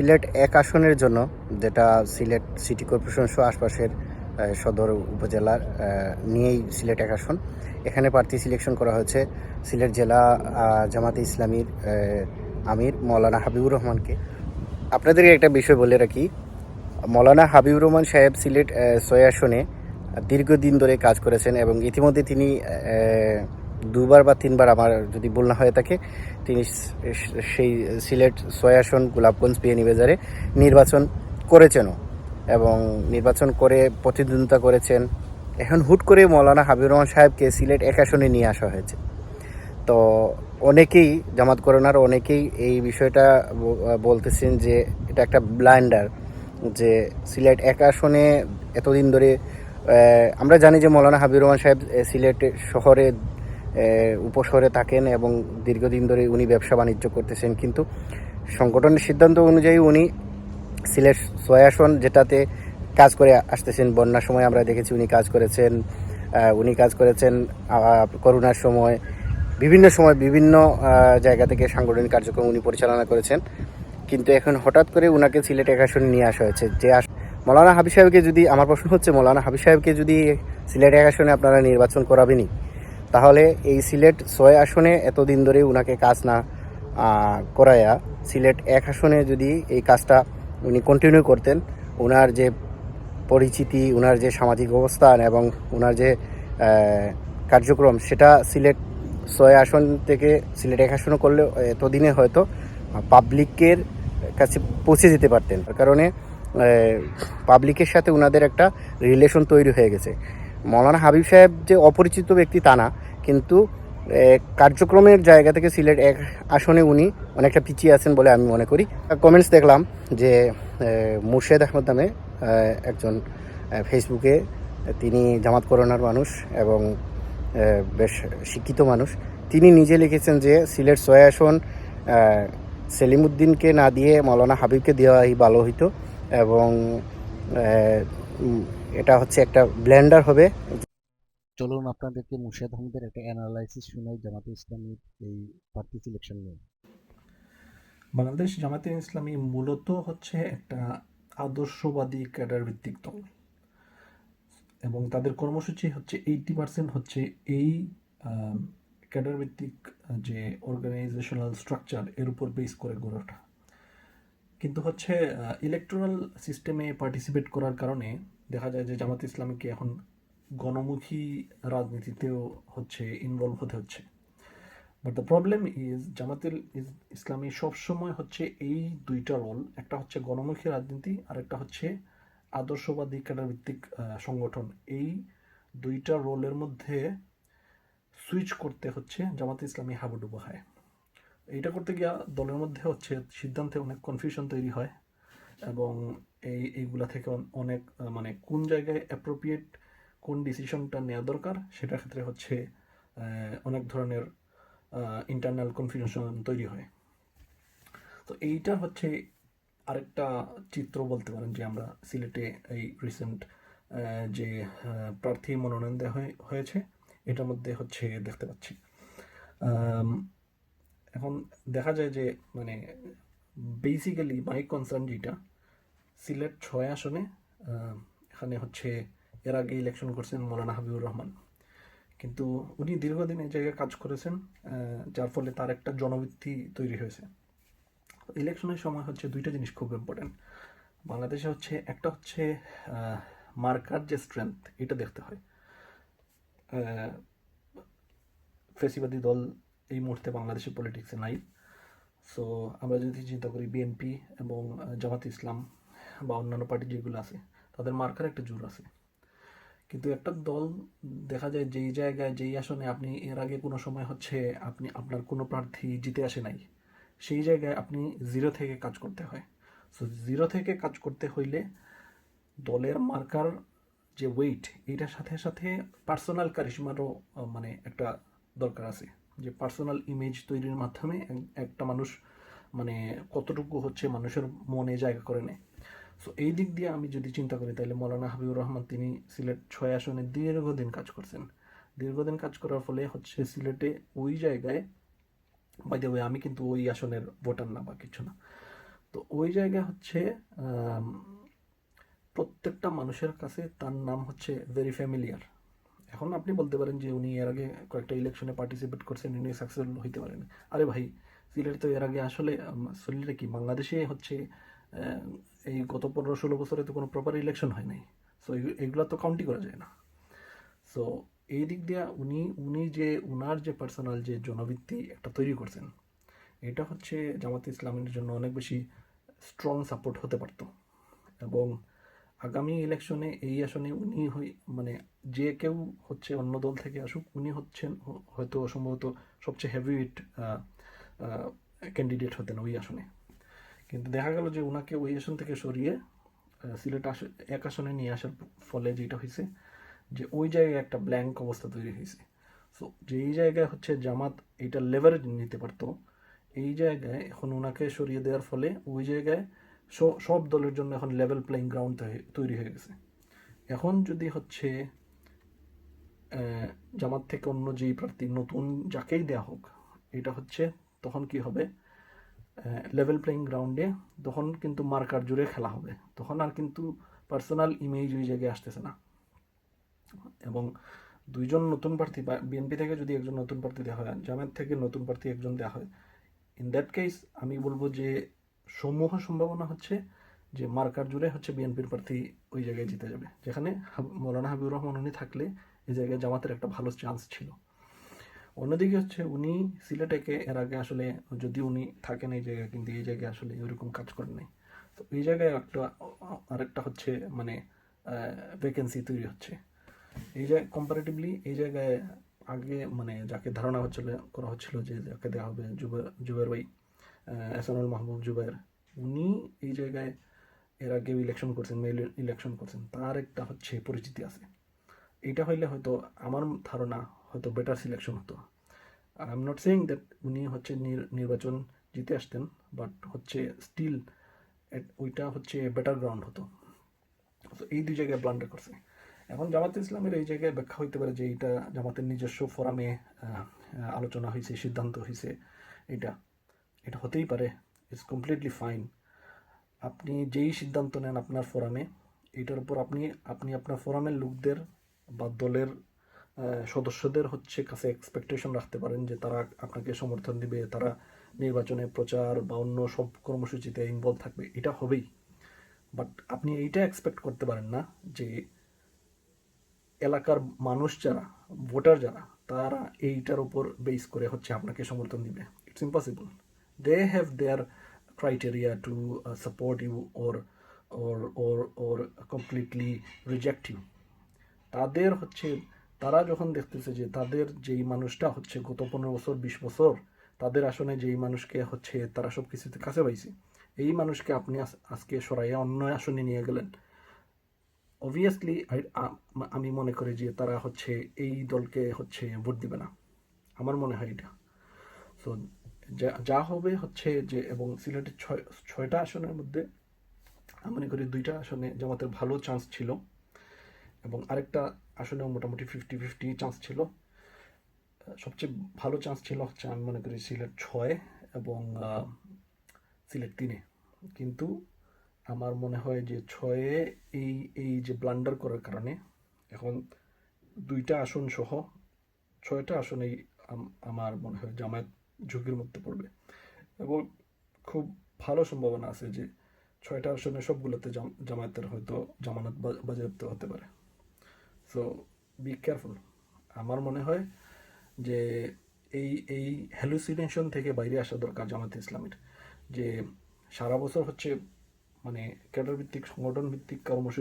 সিলেট এক আসনের জন্য, যেটা সিলেট সিটি কর্পোরেশন সহ আশপাশের সদর উপজেলার নিয়েই সিলেট এক আসন। এখানে প্রার্থী সিলেকশন করা হয়েছে সিলেট জেলা জামাতে ইসলামীর আমির মৌলানা হাবিবুর রহমানকে। আপনাদেরকে একটা বিষয় বলে রাখি, মৌলানা হাবিবুর রহমান সাহেব সিলেট ছয় আসনে দীর্ঘদিন ধরে কাজ করেছেন এবং ইতিমধ্যে তিনি দুবার বা তিনবার আমার যদি ভুল না হয়ে থাকে, তিনি সেই সিলেট ছয় আসন গোলাপগঞ্জ বিএনি বাজারে নির্বাচন করেছেনও এবং নির্বাচন করে প্রতিদ্বন্দ্বিতা করেছেন। এখন হুট করে মৌলানা হাবিবুর রহমান সাহেবকে সিলেট এক আসনে নিয়ে আসা হয়েছে। তো অনেকেই, জামাত করোনার অনেকেই এই বিষয়টা বলতেছেন যে এটা একটা ব্লাইন্ডার, যে সিলেট এক আসনে এতদিন ধরে আমরা জানি যে মৌলানা হাবিবুর রহমান সাহেব সিলেট শহরে উপশহরে থাকেন এবং দীর্ঘদিন ধরে উনি ব্যবসা বাণিজ্য করতেছেন। কিন্তু সংগঠনের সিদ্ধান্ত অনুযায়ী উনি সিলেট ছয় আসন যেটাতে কাজ করে আসতেছেন, বন্যার সময় আমরা দেখেছি উনি কাজ করেছেন উনি কাজ করেছেন করোনার সময়, বিভিন্ন সময় বিভিন্ন জায়গা থেকে সাংগঠনিক কার্যক্রম উনি পরিচালনা করেছেন। কিন্তু এখন হঠাৎ করে উনাকে সিলেট এক আসনে নিয়ে আসা হয়েছে। যে আস- মৌলানা হাবিব সাহেবকে যদি, আমার প্রশ্ন হচ্ছে, মৌলানা হাবিব সাহেবকে যদি সিলেট এক আসনে আপনারা নির্বাচন করাবেনই? তাহলে এই সিলেট ছয় আসনে এতদিন ধরে উনাকে কাজ না করায়া, সিলেট এক আসনে যদি এই কাজটা উনি কন্টিনিউ করতেন ওনার যে পরিচিতি ওনার যে সামাজিক অবস্থান এবং ওনার যে কার্যক্রম, সেটা সিলেট ছয় আসন থেকে, সিলেট এক আসনে করলে এতদিনে হয়তো পাবলিকের কাছে পৌঁছে যেতে পারতেন। তার কারণে পাবলিকের সাথে ওনাদের একটা রিলেশন তৈরি হয়ে গেছে। মৌলানা হাবিব সাহেব যে অপরিচিত ব্যক্তি তা না কিন্তু কার্যক্রমের জায়গা থেকে সিলেট এক আসনে উনি অনেকটা পিছিয়ে আছেন বলে আমি মনে করি। কমেন্টস দেখলাম যে মুর্শেদ আহমদ নামে একজন ফেসবুকে তিনি জামাত করোনার মানুষ এবং বেশ শিক্ষিত মানুষ। তিনি নিজে লিখেছেন যে সিলেট ছয় আসন আহ, সেলিমউদ্দিনকে না দিয়ে মৌলানা হাবিবকে দেওয়াই ভালো হইতো এবং এটা হচ্ছে একটা ব্লেন্ডার হবে। চলুন আপনাদেরকে মুর্শেদ আহমদের একটা অ্যানালাইসিস শোনাই জামাতে ইসলামীর এই প্রার্থী সিলেকশন নিয়ে। বাংলাদেশ জামাতে ইসলামী মূলত হচ্ছে একটা আদর্শবাদী ক্যাডার ভিত্তিক দল। এবং তাদের কর্মসূচি হচ্ছে এইটি পার্সেন্ট হচ্ছে এই ক্যাডার ভিত্তিক যে অর্গানাইজেশনাল স্ট্রাকচার এর উপর বেস করে গড়ে ওঠা। কিন্তু হচ্ছে ইলেকট্রাল সিস্টেমে পার্টিসিপেট করার কারণে দেখা যায় যে জামাত ইসলামীকে এখন গণমুখী রাজনীতিতেও হচ্ছে ইনভলভ হতে হচ্ছে। But the problem is Jamaatul ইস- ইসলামী সবসময় হচ্ছে এই দুইটা রোল একটা হচ্ছে গণমুখী রাজনীতি আর একটা হচ্ছে আদর্শবাদী ক্যাডার ভিত্তিক আহ, সংগঠন। এই দুইটা রোলের মধ্যে সুইচ করতে হচ্ছে জামাতে ইসলামী হাবুডুবু হয় এইটা করতে গিয়া দলের মধ্যে হচ্ছে সিদ্ধান্তে অনেক কনফিউশন তৈরি হয় এবং এই, এইগুলা থেকে অনেক মানে কোন জায়গায় অ্যাপ্রোপ্রিয়েট কোন ডিসিশনটা নেওয়া দরকার, সেটার ক্ষেত্রে হচ্ছে অনেক ধরনের ইন্টারনাল কনফিউশন তৈরি হয়। তো এইটা হচ্ছে আরেকটা চিত্র বলতে পারেন যে আমরা সিলেটে এই রিসেন্ট যে প্রার্থী মনোনয়ন দেওয়া হয়ে- হয়েছে, এটার মধ্যে হচ্ছে দেখতে পাচ্ছি। এখন দেখা যায় যে মানে বেসিক্যালি মাই কনসার্ন যেটা সিলেট ছয় আসনে এখানে হচ্ছে এর আগে ইলেকশন করছেন মৌলানা হাবিবুর রহমান। কিন্তু উনি দীর্ঘদিন এই জায়গায় কাজ করেছেন যার ফলে তার একটা জনবৃত্তি তৈরি হয়েছে। ইলেকশনের সময় হচ্ছে দুইটা জিনিস খুব ইম্পর্টেন্ট বাংলাদেশে হচ্ছে একটা হচ্ছে মার্কার যে স্ট্রেংথ এটা দেখতে হয়। ফেসিবাদী দল এই মুহূর্তে বাংলাদেশের পলিটিক্সে নাই। সো আমরা যদি চিন্তা করি বিএনপি এবং জামাত ইসলাম বা অন্যান্য পার্টি যেগুলো আছে, তাদের মার্কার একটা জোর আছে। কিন্তু একটা দল দেখা যায় যেই জায়গায়, যেই আসনে আপনি এর আগে কোনো সময় হচ্ছে আপনি আপনার কোনো প্রার্থী জিতে আসে নাই, সেই জায়গায় আপনি জিরো থেকে কাজ করতে হয়। সো জিরো থেকে কাজ করতে হইলে দলের মার্কার যে ওয়েট এটার সাথে সাথে পার্সোনাল কারিশমারও মানে একটা দরকার আছে। যে পার্সোনাল ইমেজ তৈরির মাধ্যমে একটা মানুষ মানে কতটুকু হচ্ছে মানুষের মনে জায়গা করে নেয়। সো এই দিক দিয়ে আমি যদি চিন্তা করি, তাহলে মৌলানা হাবিবুর রহমান তিনি সিলেট ছয় আসনে দীর্ঘদিন কাজ করছেন। দীর্ঘদিন কাজ করার ফলে হচ্ছে সিলেটে ওই জায়গায় বাই দ্য ওয়ে আমি কিন্তু ওই আসনের ভোটার না বা কিছু না। তো ওই জায়গা হচ্ছে প্রত্যেকটা মানুষের কাছে তার নাম হচ্ছে ভেরি ফ্যামিলিয়ার এখন আপনি বলতে পারেন যে উনি এর আগে কয়েকটা ইলেকশনে পার্টিসিপেট করছেন, উনি সাকসেসফুল হইতে পারেন। আরে ভাই, সিলেট তো এর আগে আসলে সিলেটে কি বাংলাদেশে হচ্ছে এই গত পনেরো ষোলো বছরে তো কোনো প্রপার ইলেকশন হয় নাই। সো এগুলো তো কাউন্টই করা যায় না। সো এই দিক দিয়ে উনি উনি যে, উনার যে পার্সোনাল যে জনভিত্তি একটা তৈরি করছেন, এটা হচ্ছে জামাতে ইসলামের জন্য অনেক বেশি স্ট্রং সাপোর্ট হতে পারতো। এবং আগামী ইলেকশনে এই আসনে উনি মানে যে কেউ হচ্ছে অন্য দল থেকে আসুক, উনি হচ্ছেন হয়তো সম্ভবত সবচেয়ে হেভিওয়েট ক্যান্ডিডেট হতেন ওই আসনে। কিন্তু দেখা গেল যে ওনাকে ওই আসন থেকে সরিয়ে সিলেট আস, এক আসনে নিয়ে আসার ফলে যেটা হয়েছে যে ওই জায়গায় একটা ব্ল্যাঙ্ক অবস্থা তৈরি হয়েছে। সো যেই জায়গায় হচ্ছে জামাত এটা লেভারেজ নিতে পারতো, এই জায়গায় এখন ওনাকে সরিয়ে দেওয়ার ফলে ওই জায়গায় সব দলের জন্য এখন লেভেল প্লেইং গ্রাউন্ড তৈরি হয়ে গেছে। এখন যদি হচ্ছে জামাত থেকে অন্য যেই প্রার্থী নতুন যাকেই দেয়া হোক, এটা হচ্ছে তখন কি হবে? লেভেল প্লেইং গ্রাউন্ডে তখন কিন্তু মার্কার জুড়ে খেলা হবে। তখন আর কিন্তু পার্সোনাল ইমেজ ওই জায়গায় আসতেছে না। এবং দুইজন নতুন প্রার্থী বিএনপি থেকে যদি একজন নতুন প্রার্থী দেওয়া হয় জামাত থেকে নতুন প্রার্থী একজন দেওয়া হয় ইন দ্যাট কেস আমি বলব যে সমূহ সম্ভাবনা হচ্ছে যে মার্কার জুড়ে হচ্ছে বিএনপির প্রার্থী ওই জায়গায় জিতে যাবে। যেখানে মৌলানা হাবিবুর রহমান উনি থাকলে এই জায়গায় জামাতের একটা ভালো চান্স ছিল। অন্যদিকে হচ্ছে উনি সিলেটেকে, এর আগে আসলে যদি উনি থাকেন এই জায়গায়, কিন্তু এই জায়গায় আসলে এরকম কাজ করেন নাই। তো এই জায়গায় একটা, আরেকটা হচ্ছে মানে ভ্যাকেন্সি তৈরি হচ্ছে। এই জায়গায় কম্পারেটিভলি এই জায়গায় আগে মানে যাকে ধারণা হচ্ছিল, করা হচ্ছিল যে যাকে দেওয়া হবে জুবের জুবের ভাই এসানুল মাহবুব জুবের, উনি এই জায়গায় এর আগে ইলেকশন করছেন মেল ইলেকশন করছেন, তার একটা হচ্ছে পরিচিতি আছে। এটা হইলে হয়তো আমার ধারণা হয়তো বেটার সিলেকশন হতো। I am not saying that উনি হচ্ছে নির- নির্বাচন জিতে আসতেন বাট হচ্ছে স্টিল ওইটা হচ্ছে বেটার গ্রাউন্ড হতো। তো এই দুই জায়গায় ব্লান্ডার করছে। এখন জামাতে ইসলামের এই জায়গায় ব্যাখ্যা হইতে পারে যে এইটা জামাতের নিজস্ব ফোরামে আলোচনা হয়েছে সিদ্ধান্ত হয়েছে এটা এটা হতেই পারে ইটস কমপ্লিটলি ফাইন আপনি যেই সিদ্ধান্ত নেন আপনার ফোরামে, এটার উপর আপনি আপনি আপনার ফোরামের লোকদের বা দলের সদস্যদের হচ্ছে কাছে এক্সপেকটেশন রাখতে পারেন যে তারা আপনাকে সমর্থন দিবে, তারা নির্বাচনে প্রচার বা অন্য সব কর্মসূচিতে ইনভলভ থাকবে। এটা হবেই। বাট আপনি এইটা এক্সপেক্ট করতে পারেন না যে এলাকার মানুষ যারা ভোটার যারা, তারা এইটার উপর বেস করে হচ্ছে আপনাকে সমর্থন দিবে। It's impossible they have their criteria to support you or or or or completely reject you তাদের হচ্ছে তারা যখন দেখতেছে যে তাদের যেই মানুষটা হচ্ছে গত পনেরো বছর, বিশ বছর, তাদের আসনে যেই মানুষকে হচ্ছে তারা সব কিছুতে কাছে পাইছে, এই মানুষকে আপনি আজ- আজকে সরাইয়া অন্য আসনে নিয়ে গেলেন। অবভিয়াসলি আমি মনে করি যে তারা হচ্ছে এই দলকে হচ্ছে ভোট দিবে না। আমার মনে হয় এটা। সো যা যা হবে হচ্ছে যে, এবং সিলেটের ছয়, ছয়টা আসনের মধ্যে, আমি মনে করি দুইটা আসনে জামাতের ভালো চান্স ছিল। এবং আরেকটা আসনেও মোটামুটি ফিফটি ফিফটি চান্স ছিল। সবচেয়ে ভালো চান্স ছিল হচ্ছে আমি মনে করি সিলেট ছয় এবং সিলেট তিনে। কিন্তু আমার মনে হয় যে ছয়ে এই এই যে ব্লান্ডার করার কারণে এখন দুইটা আসন সহ ছয়টা আসনেই আম- আমার মনে হয় জামায়াত ঝুঁকির মধ্যে পড়বে। এবং খুব ভালো সম্ভাবনা আছে যে ছয়টা আসনে সবগুলোতে জাম- জামায়াতের হয়তো জামানত বাজেয়াপ্ত হতে পারে। সো বি কেয়ারফুল আমার মনে হয় যে এই এই হ্যালুসিনেশন থেকে বাইরে আসা দরকার জামাতে ইসলামের। যে সারা বছর হচ্ছে মানে ক্যাডার ভিত্তিক সংগঠন ভিত্তিক কর্মসূচি